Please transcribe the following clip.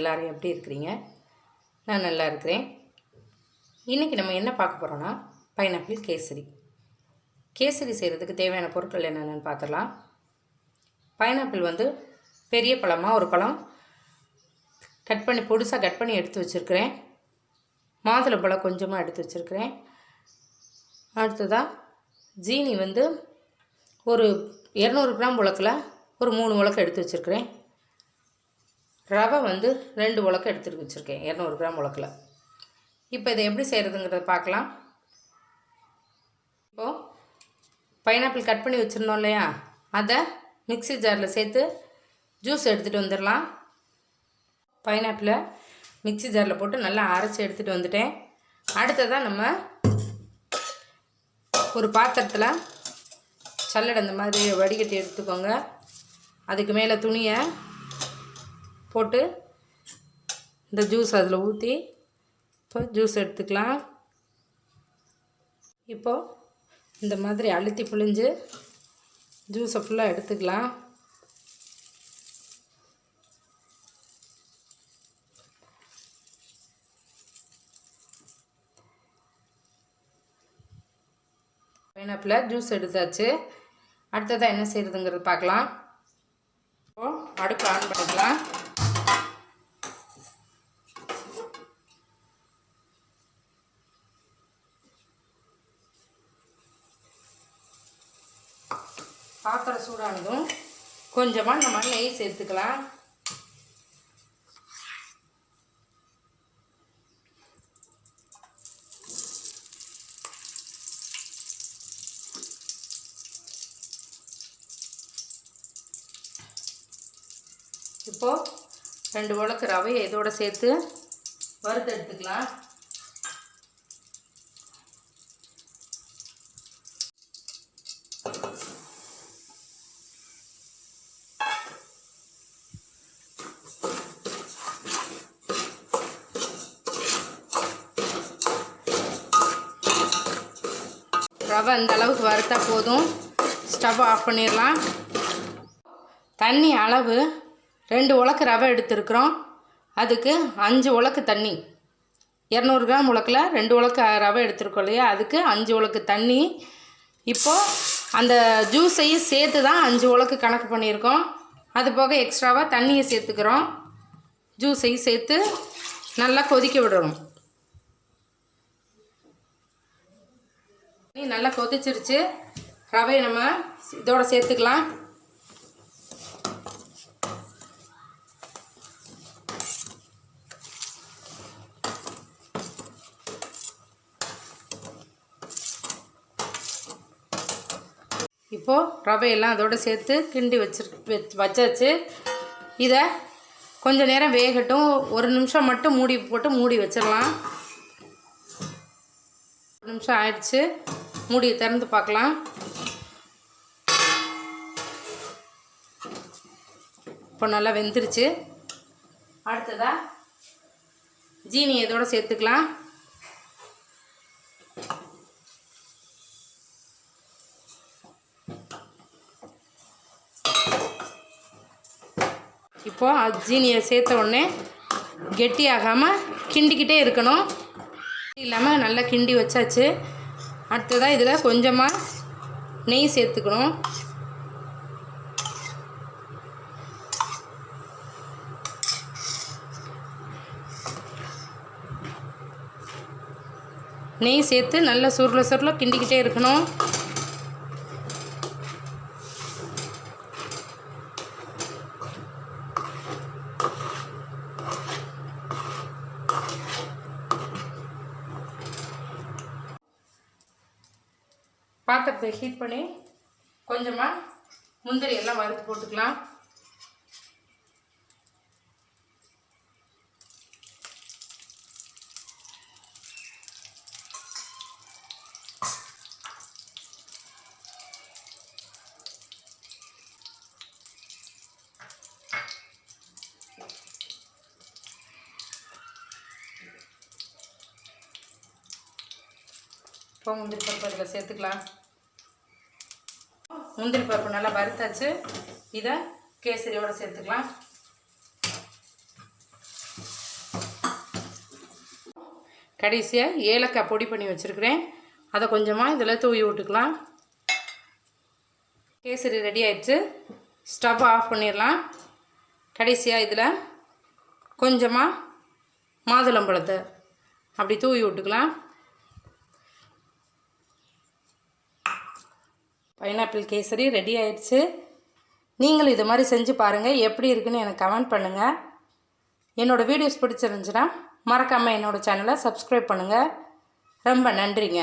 எல்லாரும் எப்படி இருக்கிறீங்க? நான் நல்லா இருக்கிறேன். இன்றைக்கி நம்ம என்ன பார்க்க போகிறோன்னா பைனாப்பிள் கேசரி. கேசரி செய்கிறதுக்கு தேவையான பொருட்கள் என்னென்னு பார்த்துடலாம். பைனாப்பிள் வந்து பெரிய பழமாக ஒரு பழம் கட் பண்ணி பொடிசாக கட் பண்ணி எடுத்து வச்சுருக்கிறேன். மாதுளம்பழம் கொஞ்சமாக எடுத்து வச்சுருக்கிறேன். அடுத்ததாக ஜீனி வந்து ஒரு இரநூறு கிராம் உலக்கில் ஒரு மூணு உலக்கு எடுத்து வச்சுருக்கிறேன். ரவை வந்து ரெண்டு உலக்கு எடுத்துட்டு வச்சுருக்கேன். இரநூறு கிராம் உலக்கில் இப்போ இதை எப்படி செய்கிறதுங்கிறத பார்க்கலாம். இப்போது பைனாப்பிள் கட் பண்ணி வச்சுருந்தோம் இல்லையா? அதை மிக்ஸி ஜாரில் சேர்த்து ஜூஸ் எடுத்துகிட்டு வந்துடலாம். பைனாப்பிளை மிக்ஸி ஜாரில் போட்டு நல்லா அரைச்சி எடுத்துகிட்டு வந்துட்டேன். அடுத்ததாக நம்ம ஒரு பாத்திரத்தில் சல்லடை இந்த மாதிரி வடிகட்டி எடுத்துக்கோங்க. அதுக்கு மேலே துணியை போட்டு இந்த ஜூஸ் அதில் ஊற்றி இப்போ ஜூஸ் எடுத்துக்கலாம். இப்போது இந்த மாதிரி அழுத்தி புழிஞ்சு ஜூஸை ஃபுல்லாக எடுத்துக்கலாம். பைனாப்பில் ஜூஸ் எடுத்தாச்சு. அடுத்ததாக என்ன செய்கிறதுங்கிறது பார்க்கலாம். இப்போ அடுப்பு ஆன் பண்ணிக்கலாம். பாத்திரம் சூடானதும் கொஞ்சமாக நம்ம நெய் சேர்த்துக்கலாம். இப்போது ரெண்டு உலக்கு ரவையை இதோட சேர்த்து வறுத்து எடுத்துக்கலாம் ரவை இந்த அளவுக்கு வறுத்தா போதும். ஸ்டவ் ஆஃப் பண்ணிடலாம். தண்ணி அளவு ரெண்டு உலக்கு ரவை எடுத்துருக்குறோம். அதுக்கு அஞ்சு உலக்கு தண்ணி. இரநூறு கிராம் உலக்கில் ரெண்டு உலக்கு ரவை எடுத்துருக்கோம் இல்லையா? அதுக்கு அஞ்சு உலக்கு தண்ணி. இப்போது அந்த ஜூஸையும் சேர்த்து தான் அஞ்சு உலக்கு கணக்கு பண்ணியிருக்கோம். அது போக எக்ஸ்ட்ராவாக தண்ணியை சேர்த்துக்கிறோம். ஜூஸையும் சேர்த்து நல்லா கொதிக்க விடணும். நல்லா கொதிச்சிருச்சு. ரவையை நம்ம இதோட சேர்த்துக்கலாம். இப்போது ரவையெல்லாம் அதோடு சேர்த்து கிண்டி வச்சிரு வச்சாச்சு. இதை கொஞ்சம் நேரம் வேகட்டும். ஒரு நிமிஷம் மட்டும் மூடி போட்டு மூடி வச்சிடலாம். ஒரு நிமிஷம் ஆயிடுச்சு. மூடியை திறந்து பார்க்கலாம். இப்போ நல்லா வெந்துருச்சு. அடுத்ததாக ஜீனி இதோட சேர்த்துக்கலாம். இப்போது அது ஜீனியை சேர்த்த உடனே கெட்டியாகாமல் கிண்டிக்கிட்டே இருக்கணும். இல்லாமல் நல்லா கிண்டி வச்சாச்சு. அடுத்ததாக இதில் கொஞ்சமாக நெய் சேர்த்துக்கணும். நெய் சேர்த்து நல்லா சுருள சுருள கிண்டிக்கிட்டே இருக்கணும். பாத்திரத்தை ஹீட் பண்ணி கொஞ்சமாக முந்திரி எல்லாம் வறுத்து போட்டுக்கலாம். இப்போ முந்திரி பருப்பு அதில் சேர்த்துக்கலாம். முந்திரி பருப்பு நல்லா வறுத்தாச்சு. இதை கேசரியோடு சேர்த்துக்கலாம். கடைசியாக ஏலக்காய் பொடி பண்ணி வச்சுருக்கிறேன். அதை கொஞ்சமாக இதில் தூவி விட்டுக்கலாம். கேசரி ரெடி ஆயிடுச்சு. ஸ்டவ் ஆஃப் பண்ணிடலாம். கடைசியாக இதில் கொஞ்சமாக மாதுளம்பழத்தை அப்படி தூவி விட்டுக்கலாம். பைனாப்பிள் கேசரி ரெடி ஆயிடுச்சு. நீங்களும் இது மாதிரி செஞ்சு பாருங்கள் எப்படி இருக்குன்னு எனக்கு கமெண்ட் பண்ணுங்கள் என்னோடய வீடியோஸ் பிடிச்சிருந்துச்சுன்னா மறக்காமல் என்னோடய சேனலை சப்ஸ்கிரைப் பண்ணுங்கள் ரொம்ப நன்றிங்க.